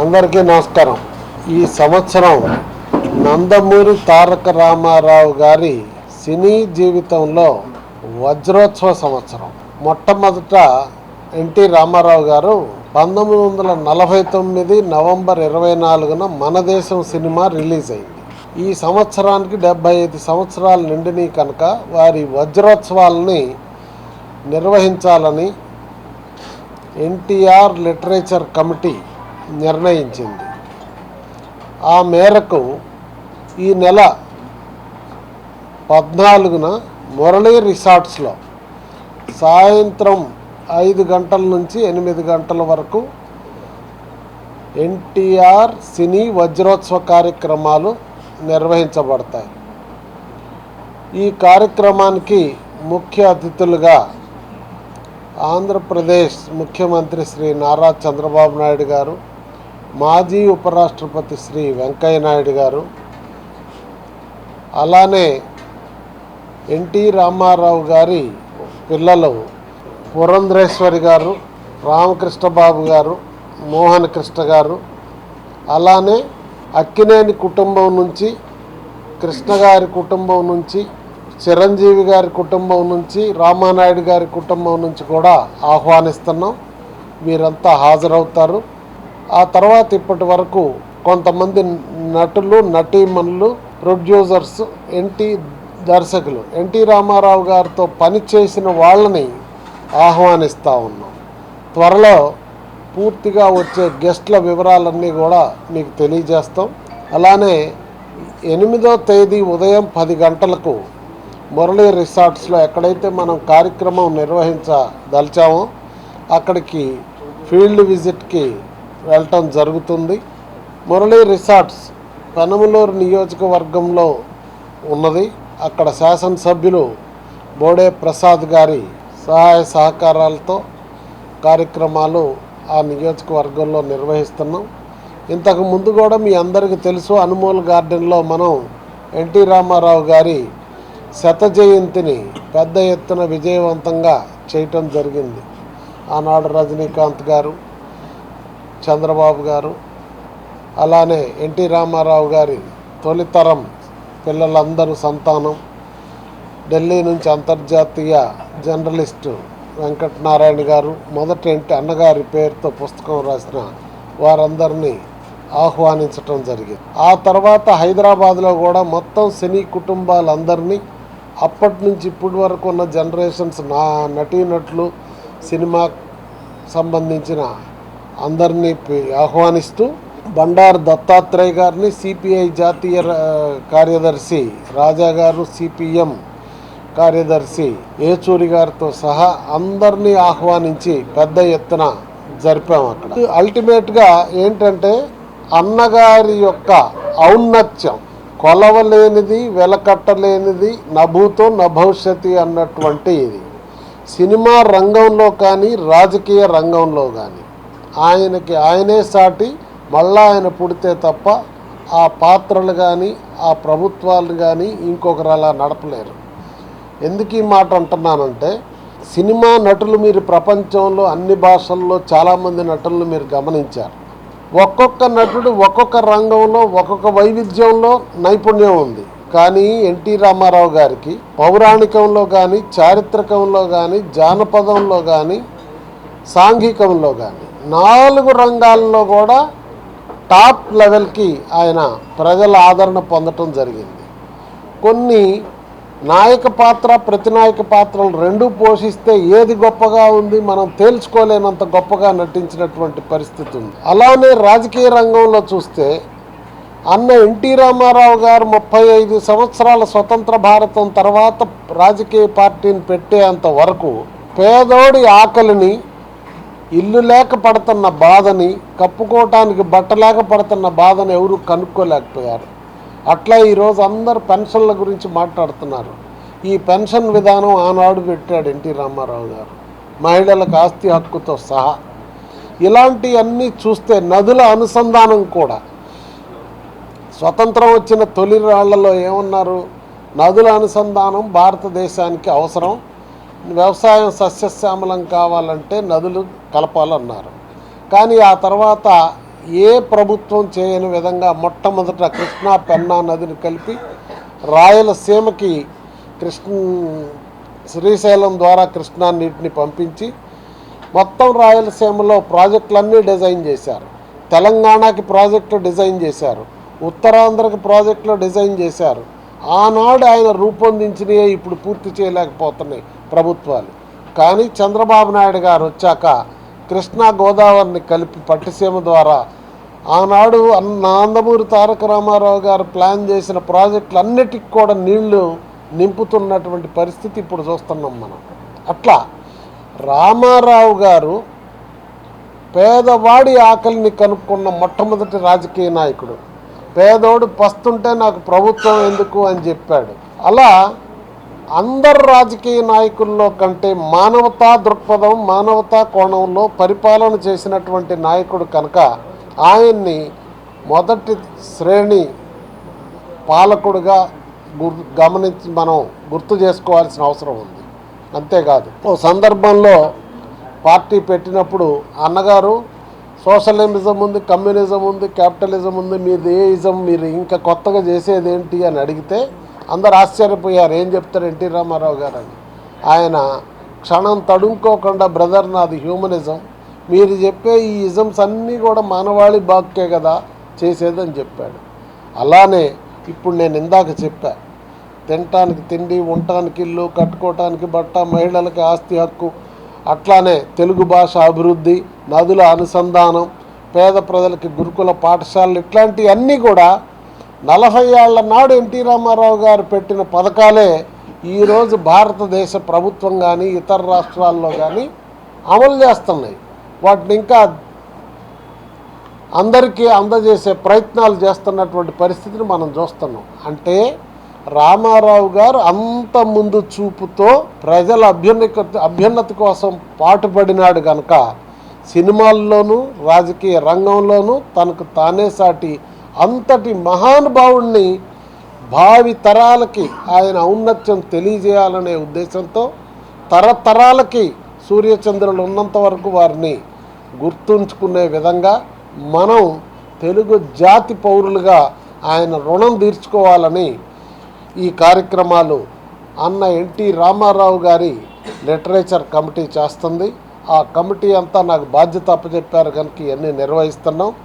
అందరికీ నమస్కారం. ఈ సంవత్సరం నందమూరి తారక రామారావు గారి సినీ జీవితంలో వజ్రోత్సవ సంవత్సరం. మొట్టమొదట ఎన్టీ రామారావు గారు పంతొమ్మిది వందల నలభై తొమ్మిది నవంబర్ ఇరవై నాలుగున మన దేశం సినిమా రిలీజ్ అయింది. ఈ సంవత్సరానికి డెబ్బై ఐదు సంవత్సరాలు నిండిని కనుక వారి వజ్రోత్సవాలని నిర్వహించాలని ఎన్టీఆర్ లిటరేచర్ కమిటీ నిర్ణయించింది. ఆ మేరకు ఈ నెల పద్నాలుగున మురళీ రిసార్ట్స్లో సాయంత్రం ఐదు గంటల నుంచి ఎనిమిది గంటల వరకు ఎన్టీఆర్ సినీ వజ్రోత్సవ కార్యక్రమాలు నిర్వహించబడతాయి. ఈ కార్యక్రమానికి ముఖ్య అతిథులుగా ఆంధ్రప్రదేశ్ ముఖ్యమంత్రి శ్రీ నారా చంద్రబాబు నాయుడు గారు మాజీ ఉపరాష్ట్రపతి శ్రీ వెంకయ్య నాయుడు గారు అలానే ఎన్టీ రామారావు గారి పిల్లలు పురంధ్రేశ్వరి గారు రామకృష్ణ బాబు గారు మోహన్ కృష్ణ గారు అలానే అక్కినేని కుటుంబం నుంచి కృష్ణ గారి కుటుంబం నుంచి చిరంజీవి గారి కుటుంబం నుంచి రామానాయుడు గారి కుటుంబం నుంచి కూడా ఆహ్వానిస్తున్నాం. వీరంతా హాజరవుతారు. ఆ తర్వాత ఇప్పటి వరకు కొంతమంది నటులు నటీమణులు ప్రొడ్యూసర్స్ ఎన్టీ దర్శకులు ఎన్టీ రామారావు గారితో పనిచేసిన వాళ్ళని ఆహ్వానిస్తూ ఉన్నాం. త్వరలో పూర్తిగా వచ్చే గెస్ట్ల వివరాలన్నీ కూడా మీకు తెలియజేస్తాం. అలానే ఎనిమిదో తేదీ ఉదయం పది గంటలకు మురళీ రిసార్ట్స్లో ఎక్కడైతే మనం కార్యక్రమం నిర్వహించదలిచామో అక్కడికి ఫీల్డ్ విజిట్కి వెళ్ళటం జరుగుతుంది. మురళీ రిసార్ట్స్ పెనమలూరు నియోజకవర్గంలో ఉన్నది. అక్కడ శాసనసభ్యులు బోడే ప్రసాద్ గారి సహాయ సహకారాలతో కార్యక్రమాలు ఆ నియోజకవర్గంలో నిర్వహిస్తున్నాం. ఇంతకు ముందు కూడా మీ అందరికీ తెలుసు అనుమోల్ గార్డెన్లో మనం ఎన్టీ రామారావు గారి శత జయంతిని పెద్ద ఎత్తున విజయవంతంగా చేయటం జరిగింది. ఆనాడు రజనీకాంత్ గారు చంద్రబాబు గారు అలానే ఎన్టీ రామారావు గారి తొలితరం పిల్లలందరూ సంతానం ఢిల్లీ నుంచి అంతర్జాతీయ జర్నలిస్టు వెంకటనారాయణ గారు మొదటి ఇంటి అన్నగారి పేరుతో పుస్తకం రాసిన వారందరినీ ఆహ్వానించటం జరిగింది. ఆ తర్వాత హైదరాబాద్లో కూడా మొత్తం సినీ కుటుంబాలందరినీ అప్పటి నుంచి ఇప్పటి వరకు ఉన్న జనరేషన్స్ నా నటీనటులు సినిమా సంబంధించిన అందరినీ ఆహ్వానిస్తూ బండారు దత్తాత్రేయ గారిని సిపిఐ జాతీయ కార్యదర్శి రాజా గారు సిపిఎం కార్యదర్శి ఏచూరి గారితో సహా అందరినీ ఆహ్వానించి పెద్ద ఎత్తున జరిపాం అక్కడ. అల్టిమేట్గా ఏంటంటే అన్నగారి యొక్క ఔన్నత్యం కొలవలేనిది వెలకట్టలేనిది నభూతో నభవిష్యతి అన్నటువంటి ఇది. సినిమా రంగంలో కానీ రాజకీయ రంగంలో కానీ. ఆయనకి ఆయనే సాటి మళ్ళా ఆయన పుడితే తప్ప ఆ పాత్రలు కానీ ఆ ప్రభుత్వాలు కానీ ఇంకొకరు అలా నడపలేరు. ఎందుకు ఈ మాట అంటున్నానంటే సినిమా నటులు మీరు ప్రపంచంలో అన్ని భాషల్లో చాలామంది నటులను మీరు గమనించారు. ఒక్కొక్క నటుడు ఒక్కొక్క రంగంలో ఒక్కొక్క వైవిధ్యంలో నైపుణ్యం ఉంది. కానీ ఎన్టీ రామారావు గారికి పౌరాణికంలో కానీ చారిత్రకంలో కానీ జానపదంలో కానీ సాంఘికంలో కానీ నాలుగు రంగాల్లో కూడా టాప్ లెవెల్కి ఆయన ప్రజల ఆదరణ పొందటం జరిగింది. కొన్ని నాయక పాత్ర ప్రతినాయక పాత్రలు రెండు పోషిస్తే ఏది గొప్పగా ఉంది మనం తేల్చుకోలేనంత గొప్పగా నటించినటువంటి పరిస్థితి ఉంది. అలానే రాజకీయ రంగంలో చూస్తే అన్న ఎన్టీ రామారావు గారు ముప్పై ఐదు సంవత్సరాల స్వతంత్ర భారతం తర్వాత రాజకీయ పార్టీని పెట్టేంత వరకు పేదోడి ఆకలిని ఇల్లు లేక పడుతున్న బాధని కప్పుకోవటానికి బట్ట లేక పడుతున్న బాధని ఎవరు కనుక్కోలేకపోయారు. అట్లా ఈరోజు అందరు పెన్షన్ల గురించి మాట్లాడుతున్నారు. ఈ పెన్షన్ విధానం ఆనాడు పెట్టాడు ఎన్టీ రామారావు గారు. మహిళలకు ఆస్తి హక్కుతో సహా. ఇలాంటివన్నీ చూస్తే నదుల అనుసంధానం కూడా. స్వతంత్రం వచ్చిన తొలి రాళ్ళలో ఏమన్నారు? నదుల అనుసంధానం భారతదేశానికి అవసరం. వ్యవసాయం సస్యశ్యామలం కావాలంటే నదులు కలపాలన్నారు. కానీ ఆ తర్వాత ఏ ప్రభుత్వం చేయని విధంగా మొట్టమొదట కృష్ణా పెన్నా నదిని కలిపి రాయలసీమకి కృష్ణ శ్రీశైలం ద్వారా కృష్ణా నీటిని పంపించి మొత్తం రాయలసీమలో ప్రాజెక్టులన్నీ డిజైన్ చేశారు. తెలంగాణకి ప్రాజెక్టు డిజైన్ చేశారు. ఉత్తరాంధ్రకి ప్రాజెక్టులు డిజైన్ చేశారు. ఆనాడు ఆయన రూపొందించినవి ఇప్పుడు పూర్తి చేయలేకపోతున్నాయి. ప్రభుత్వాలు. కానీ చంద్రబాబు నాయుడు గారు వచ్చాక కృష్ణా గోదావరిని కలిపి పట్టిసీమ ద్వారా ఆనాడు నాందమూరి నందమూరి తారక రామారావు గారు ప్లాన్ చేసిన ప్రాజెక్టులన్నిటికి కూడా నీళ్ళు నింపుతున్నటువంటి పరిస్థితి ఇప్పుడు చూస్తున్నాం మనం. అట్లా రామారావు గారు పేదవాడి ఆకలిని కనుక్కున్న మొట్టమొదటి రాజకీయ నాయకుడు. పేదోడు పస్తుంటే నాకు ప్రభుత్వం ఎందుకు అని చెప్పాడు. అలా అందరు రాజకీయ నాయకుల్లో కంటే మానవతా దృక్పథం మానవతా కోణంలో పరిపాలన చేసినటువంటి నాయకుడు కనుక ఆయన్ని మొదటి శ్రేణి పాలకుడుగా గుర్ గమనించి మనం గుర్తు చేసుకోవాల్సిన అవసరం ఉంది. అంతేకాదు ఓ సందర్భంలో పార్టీ పెట్టినప్పుడు అన్నగారు సోషలిజం ఉంది కమ్యూనిజం ఉంది క్యాపిటలిజం ఉంది మీది ఏ ఇజం మీరు ఇంకా కొత్తగా చేసేది ఏంటి అని అడిగితే అందరు ఆశ్చర్యపోయారు. ఏం చెప్తారు ఎన్టీ రామారావు గారు అని. ఆయన క్షణం తడుముకోకుండా బ్రదర్ నాది హ్యూమనిజం. మీరు చెప్పే ఈ ఇజమ్స్ అన్నీ కూడా మానవాళి బాక్కే కదా చేసేదని చెప్పాడు. అలానే ఇప్పుడు నేను ఇందాక చెప్పా తినటానికి తిండి ఉండటానికి ఇల్లు కట్టుకోవటానికి బట్ట మహిళలకి ఆస్తి హక్కు అట్లానే తెలుగు భాష అభివృద్ధి నదుల అనుసంధానం పేద ప్రజలకి గురుకుల పాఠశాలలు ఇట్లాంటివన్నీ కూడా నలభై ఏళ్ళ నాడు ఎన్టీ రామారావు గారు పెట్టిన పథకాలే ఈరోజు భారతదేశ ప్రభుత్వం కానీ ఇతర రాష్ట్రాల్లో కానీ అమలు చేస్తున్నాయి. వాటిని ఇంకా అందరికీ అందజేసే ప్రయత్నాలు చేస్తున్నటువంటి పరిస్థితిని మనం చూస్తున్నాం. అంటే రామారావు గారు అంత ముందు చూపుతో ప్రజల అభ్యున్నత అభ్యున్నతి కోసం పాటుపడినాడు కనుక సినిమాల్లోనూ రాజకీయ రంగంలోనూ తనకు తానే సాటి అంతటి మహానుభావుణ్ణి భావి తరాలకి ఆయన ఔన్నత్యం తెలియజేయాలనే ఉద్దేశంతో తరతరాలకి సూర్యచంద్రులు ఉన్నంత వరకు వారిని గుర్తుంచుకునే విధంగా మనం తెలుగు జాతి పౌరులుగా ఆయన రుణం తీర్చుకోవాలని ఈ కార్యక్రమాలు అన్న ఎన్టీ రామారావు గారి లిటరేచర్ కమిటీ చేస్తుంది. ఆ కమిటీ అంతా నాకు బాధ్యత అప్పచెప్పారు కనుక ఇవన్నీ నిర్వహిస్తున్నాం.